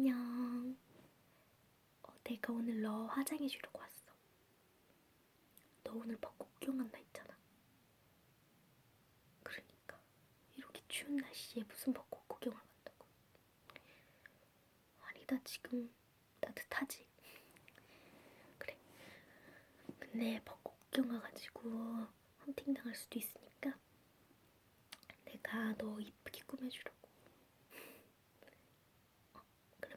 안녕. 어, 내가 오늘 너 화장해 주려고 왔어. 너 오늘 벚꽃 구경한다 했잖아. 그러니까 이렇게 추운 날씨에 무슨 벚꽃 구경을 간다고? 아니다 지금 따뜻하지. 그래. 근데 벚꽃 구경 가가지고 헌팅 당할 수도 있으니까 내가 너 이쁘게 꾸며주려고. 어,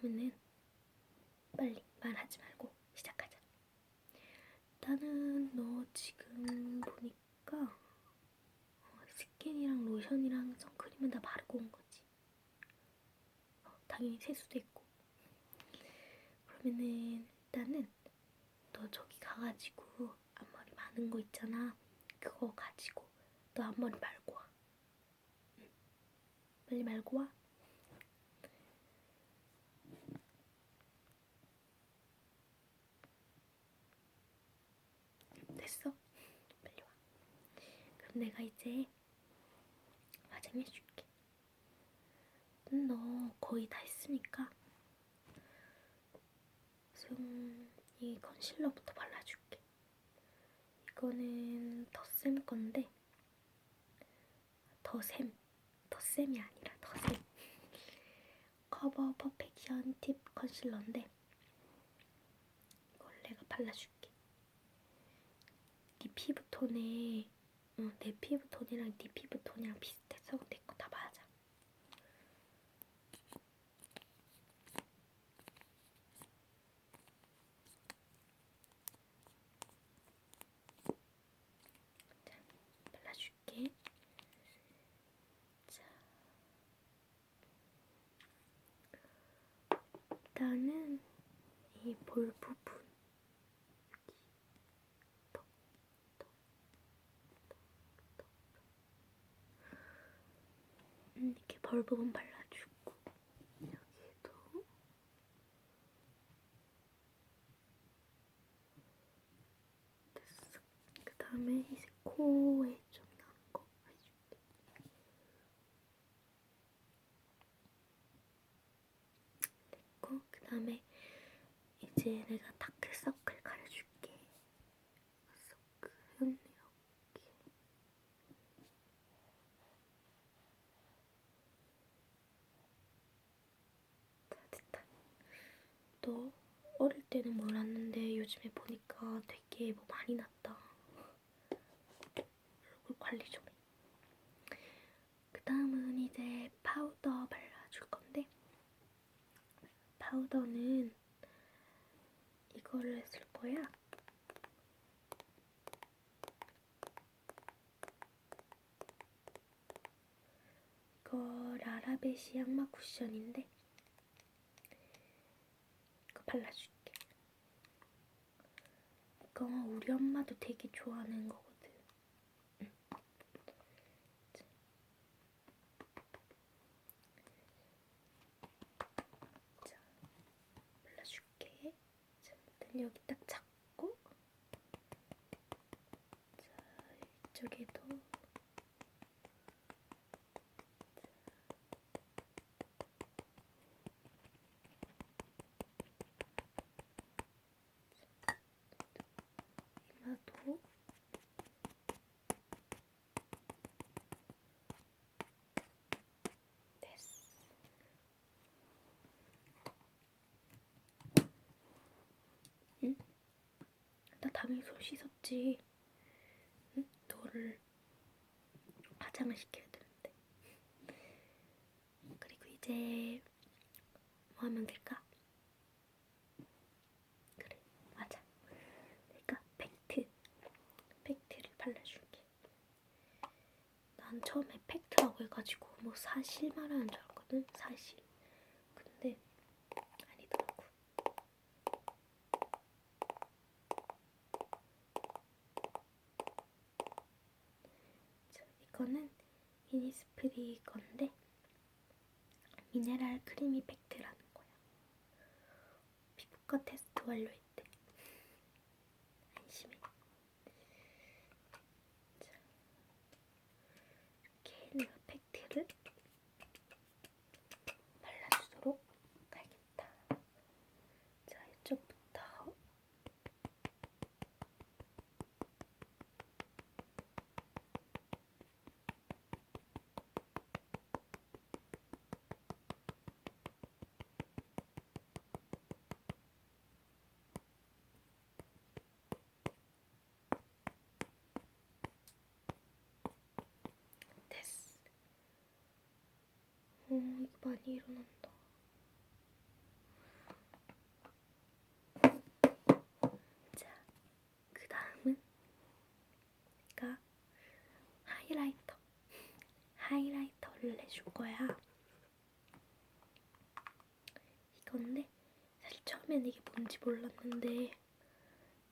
그러면은 빨리 말하지 말고 시작하자. 나는 너 지금 보니까 어, 스킨이랑 로션이랑 선크림은 다 바르고 온 거지. 어, 당연히 세수도 했고. 그러면은 일단은 너 저기 가가지고 앞머리 많은 거 있잖아. 그거 가지고 너 앞머리 말고 와. 응. 빨리 말고 와. 됐어? 빨리 와. 그럼 내가 이제 화장해 줄게. 음, 너 거의 다 했으니까 우선 이 컨실러부터 발라줄게. 이거는 더샘 건데 더샘, 더샘이 아니라 더샘. 커버 퍼펙션 팁 컨실러인데 이걸 내가 발라줄게. 네 피부톤에 어, 내 피부톤이랑 네 피부톤이랑 비슷해서 내거 다 맞아. 자, 발라줄게. 자, 일단은 이 볼 부분 음, 벌 부분 발라주고 여기도 됐어. 그 다음에 이제 코에 좀 나는 거 해줄게. 됐고 그 다음에 이제 내가 다크서클 가려줄게. 서클은 이렇게. 자, 됐다. 너 어릴 때는 몰랐는데 요즘에 보니까 되게 뭐 많이 났다. 얼굴 관리 좀 해. 그 다음은 이제 파우더 발라줄 건데 파우더는 이거를 쓸 거야. 이거 라라베시 양마 쿠션인데 이거 발라줄게. 이거 우리 엄마도 되게 좋아하는 거거든. 여기 딱 잡고, 자, 이쪽에도. 이마도 됐어. 응? 손 씻었지. 응? 너를 화장을 시켜야 되는데. 그리고 이제 뭐 하면 될까? 그래, 맞아. 내가 팩트, 팩트를 발라줄게. 난 처음에 팩트라고 해가지고 뭐 사실 말하는 줄 알았거든, 사실. 근데 아니더라고. 자, 이거는 이니스프리 건데 미네랄 크리미 팩트라는 거야. 피부과 테스트 완료했대. 안심해. 자, 이렇게 내가 팩트를 발라주도록 하겠다. 어, 이거 많이 일어난다. 자, 그 다음은 내가 하이라이터. 하이라이터를 내줄 거야. 이건데 사실 처음엔 이게 뭔지 몰랐는데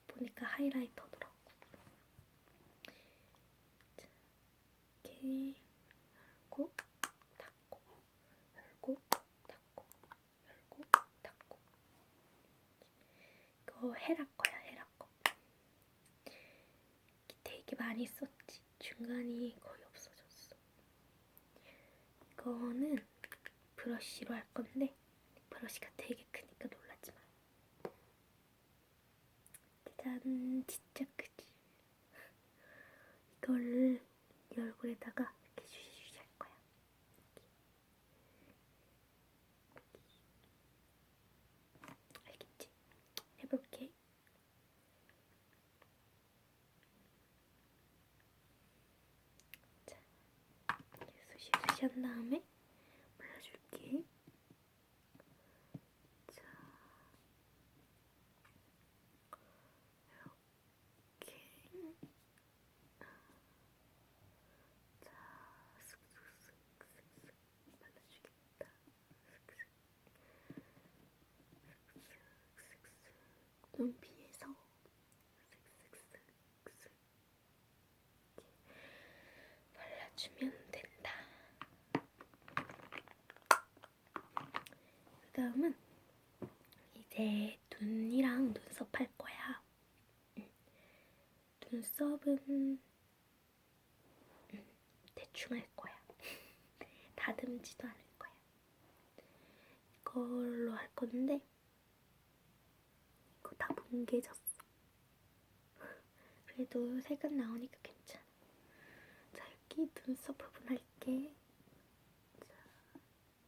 보니까 하이라이터더라고. 자, 이렇게 열고 닫고 열고 닫고 열고 닫고 이거 헤라 거야 헤라 거. 되게 많이 썼지. 중간이 거의 없어졌어. 이거는 브러쉬로 할 건데 브러쉬가 되게 크니까 놀라지 마. 짜잔, 진짜 크지. 이걸 이 얼굴에다가 이렇게 슈시슈시 할 거야. 알겠지? 해볼게. 자, 슈시슈시 한 다음에 발라줄게. 자, 이렇게. 자, 슥슥슥슥슥 발라주겠다. 슥슥. 슥슥슥슥. 눈 비에서 슥슥슥슥. 이렇게 발라주면 된 다. 그 다음은 이제 눈이랑 눈썹 할 거야. 응. 눈썹은 음, 대충 할 거야. 다듬지도 않을 거야. 이걸로 할 건데 이거 다 뭉개졌어. 그래도 색은 나오니까 괜찮아. 자 여기 눈썹 부분 할게. 자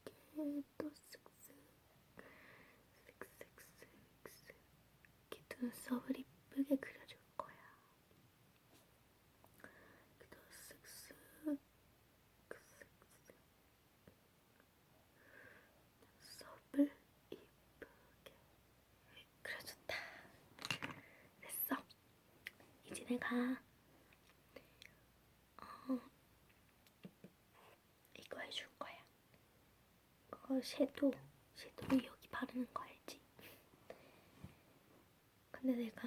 이렇게 또 쓱쓱 쓱쓱쓱쓱 이렇게 눈썹을 이쁘게 그려줄 거야. 또 쓱쓱 쓱쓱 눈썹을 이쁘게 그려줬다. 됐어. 이제 내가 어, 이거 해줄 거야. 이거 섀도우, 섀도우 여기 바르는 거 알지? 근데 내가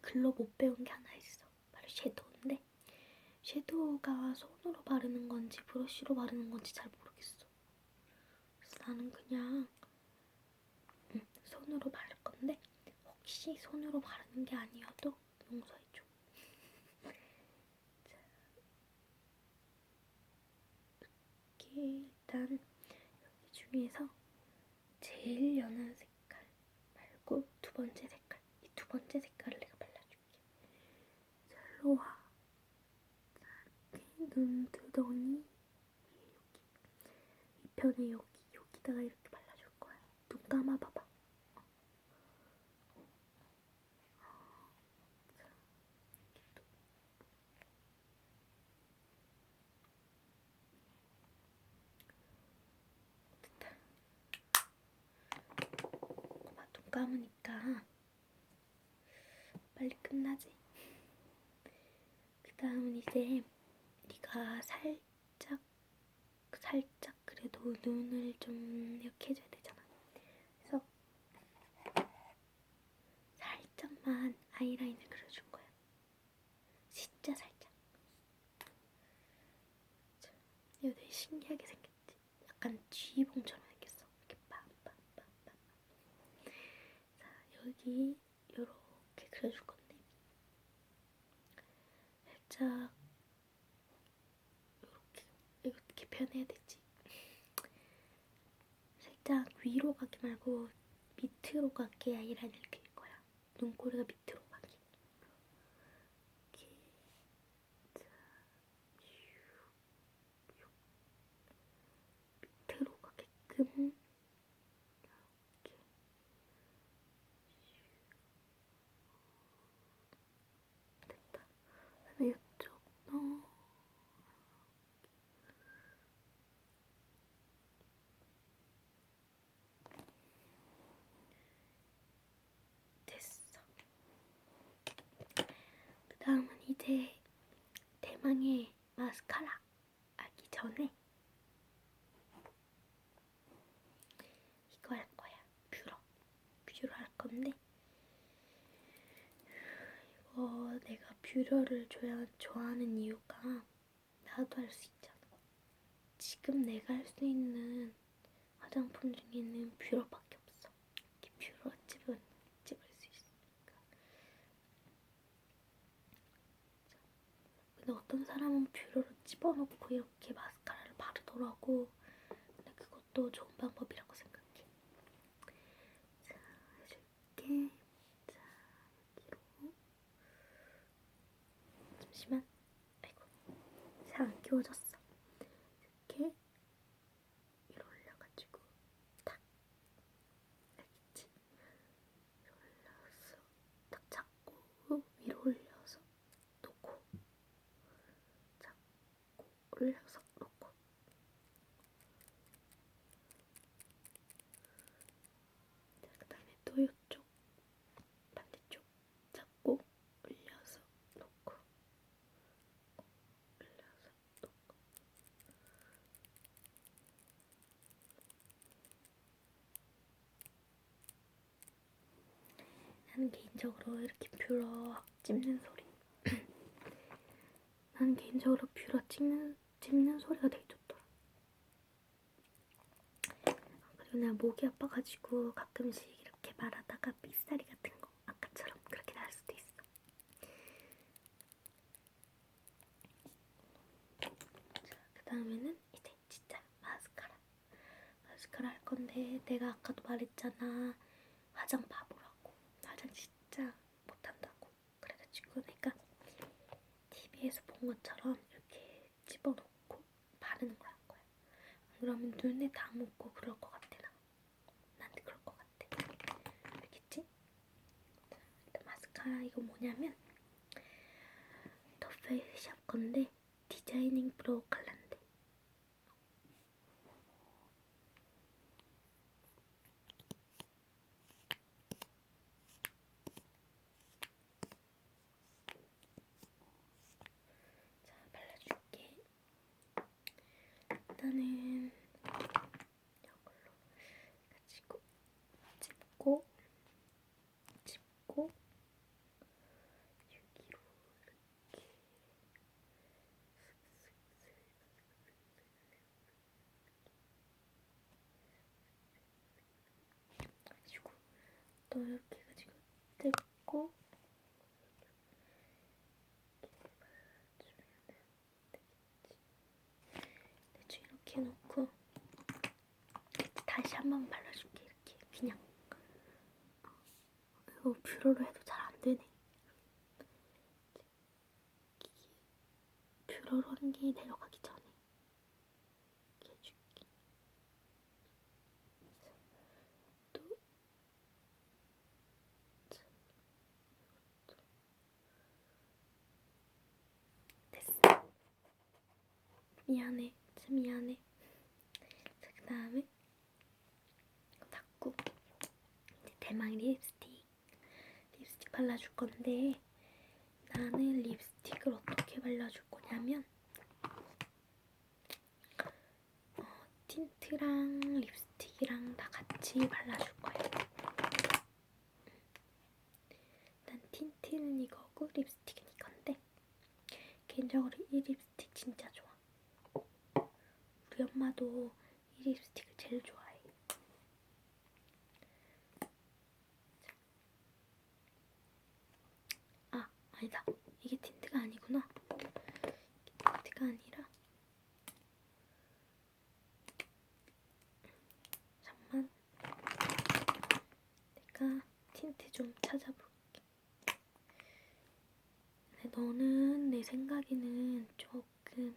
글로 못 배운 게 하나 있어. 바로 섀도우인데 섀도우가 손으로 바르는 건지 브러쉬로 바르는 건지 잘 모르겠어. 그래서 나는 그냥 음, 손으로 바를 건데 혹시 손으로 바르는 게 아니어도 용서해줘. 자, 이렇게 일단 여기 중에서 제일 연한 두 번째 색깔 이 두 번째 색깔을 내가 발라줄게. 자, 일로 와. 자, 이렇게 눈두덩이 여기 이 편에 여기 여기다가 이렇게 발라줄 거야. 눈 감아봐봐. 됐다. 고마 눈 감으니까 빨리 끝나지. 그 다음은 이제 네가 살짝 살짝 그래도 눈을 좀 이렇게 해줘야 되잖아. 그래서 살짝만 아이라인을 그려줄 거야. 진짜 살짝. 자, 이거 되게 신기하게 생겼지? 약간 쥐봉처럼 생겼어. 이렇게 빰빰빰빰. 자, 여기 이렇게 그려줄 건데 살짝 이렇게 이렇게 편해야 되지. 살짝 위로 가게 말고 밑으로 가게 아이라인을 그릴 거야. 눈꼬리가 밑으로 가게. 이렇게 자, 슉, 슉. 밑으로 가게끔 이렇게 됐다. 그다음에 이쪽 너 이제 대망의 마스카라 하기 전에 이거 할 거야. 뷰러. 뷰러 할 건데 이거 내가 뷰러를 좋아, 좋아하는 이유가 나도 할 수 있잖아. 지금 내가 할 수 있는 화장품 중에는 뷰러밖에 없어. 이렇게 뷰러 집은 집을 수 있으니까. 근데 어떤 사람은 뷰러로 집어넣고 이렇게 마스카라를 바르더라고. 근데 그것도 좋은 방법이라고 생각해. 자, 해줄게. 자, 여기로. 잠시만. 아이고. 잘 안 끼워졌어. 이렇게 위로 올려가지고 탁. 알겠지? 위로 올려서 딱 잡고 위로 올려서 놓고 잡고 올려서 놓고 자, 그다음에 또 이쪽 반대쪽 잡고 올려서 놓고 올려서 놓고 나는 개인적으로 이렇게 뷰러 찝는 소리. 나는 개인적으로 뷰러 찍는, 찝는 소리가 되게 좋더라. 그리고 내가 목이 아파가지고 가끔씩 이렇게 말하다가 삑사리 같은 거 아까처럼 그렇게 날 수도 있어. 자, 그 다음에는 이제 진짜 마스카라. 마스카라 할 건데 내가 아까도 말했잖아. 화장 바보라 고 화장 진짜 못한다고 그래가지고 내가 TV에서 본 것처럼 이렇게 집어넣고 바르는 걸할 거야. 안 그러면 눈에 다 묻고 그럴 것 같아 나. 나한테 그럴 것 같아. 알겠지? 마스카라 이거 뭐냐면 더페이스샵 건데 디자이닝 브로우 컬러인데 자, 발라줄게. 일단은 이걸로 가지고 찝고 찝고 여기로 이렇게. 가지고 또 이렇게 가지고 뜯고 대충 이렇게 놓고 다시 한번 발라줄게 이렇게. 그냥. 이거 뷰러로 해도 잘 안 되네. 뷰러로 하는 게 내려가기 전에 이렇게 해줄게 또 자, 이것도. 됐어 미안해 진짜 미안해 자, 그 다음에 이거 닦고 대망 립스틱 립스틱 발라줄 건데 나는 립스틱을 어떻게 발라줄 거냐면 어, 틴트랑 립스틱이랑 다 같이 발라줄 거야 일단 틴트는 이거고 립스틱은 이건데 개인적으로 이 립스틱 진짜 좋아 우리 엄마도 이 립스틱을 제일 좋아해. 아, 아니다. 이게 틴트가 아니구나. 이게 틴트가 아니라. 잠만. 내가 틴트 좀 찾아볼게. 근데 너는 내 생각에는 조금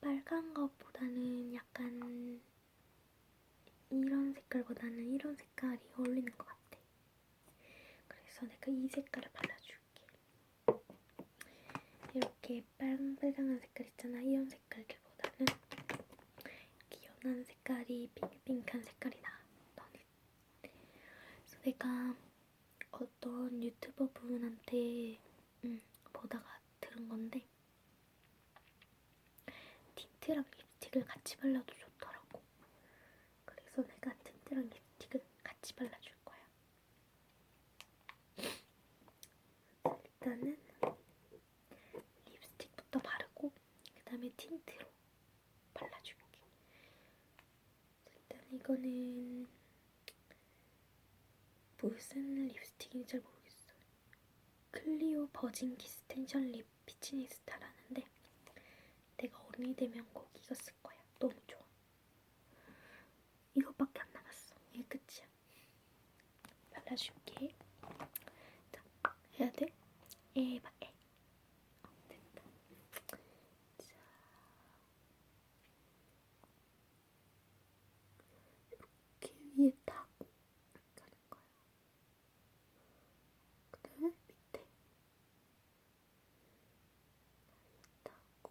빨간 것보다는 약간 이런 색깔보다는 이런 색깔이 어울리는 것 같아. 그래서 내가 이 색깔을 발라줄게. 이렇게 빨강빨강한 색깔 있잖아. 이런 색깔들보다는 이렇게 연한 색깔이 핑크핑크한 색깔이 나. 너는. 그래서 내가 어떤 유튜버 분한테 음, 보다가 들은 건데 틴트랑 립스틱을 같이 발라도 좋더라고. 그래서 내가 틴트랑 립스틱을 같이 발라줄 거야. 일단은 립스틱부터 바르고 그 다음에 틴트로 발라줄게. 일단 이거는 무슨 립스틱인지 잘 모르겠어. 클리오 버진 키스 텐션 립 피치니 스타라는데 내가 어른이 되면 꼭 이거 쓸 거야. 너무 좋아. 이것밖에 안 남았어. 이게 끝이야. 발라줄게. 자, 해야 돼? 에, 봐, 에. 어, 됐다. 자. 이렇게 위에 타고 가는 거야. 그 다음에 밑에 타고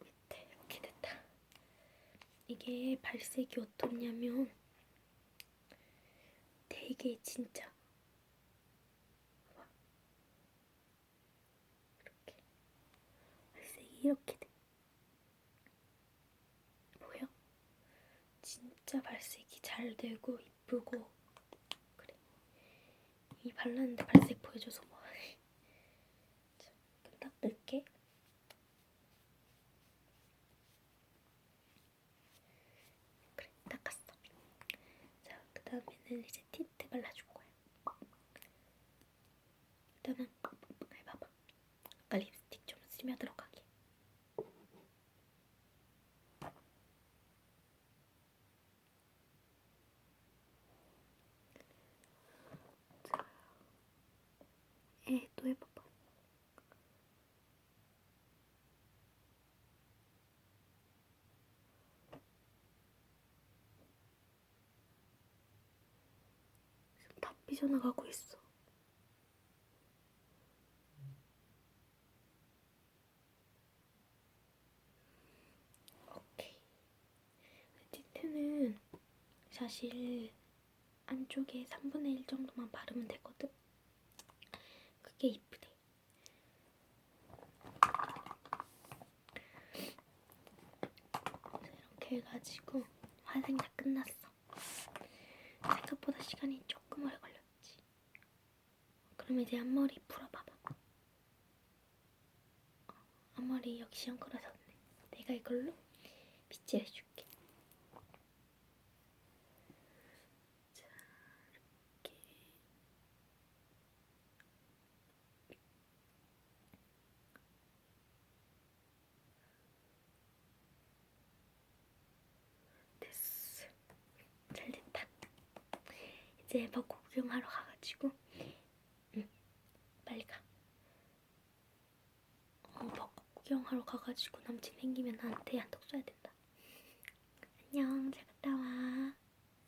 밑에 이렇게 됐다. 이게 발색이 어떻냐면 되게 진짜 봐봐. 이렇게 발색 이 이렇게 돼. 보여? 진짜 발색이 잘 되고 이쁘고 그래. 이 발랐는데 발색 보여줘서 뭐. 자, 그럼 딱 넣을게. 그래, 닦았어. 자, 그 다음에는 이제 틴트 발라줄 거야. 일단은 해봐봐. 아까 립스틱 좀 스며들어가게. 자, 에, 또 해봐봐. 삐져나가고 있어. 오케이. 틴트는 사실 안쪽에 3분의 1 정도만 바르면 되거든. 그게 이쁘대. 이렇게 해가지고 화장 다 끝났어. 생각보다 시간이 걸렸지. 그럼 이제 앞머리 풀어봐봐. 어, 앞머리 역시 엉클어졌네. 내가 이걸로 빗질 해줄게. 자, 이렇게. 됐어. 잘 됐다. 이제 벚꽃 구경하러 가가지고 응 빨리 가. 어, 벚꽃 구경하러 가가지고 남친 생기면 나한테 한턱 쏴야 된다. 안녕 잘 갔다 와.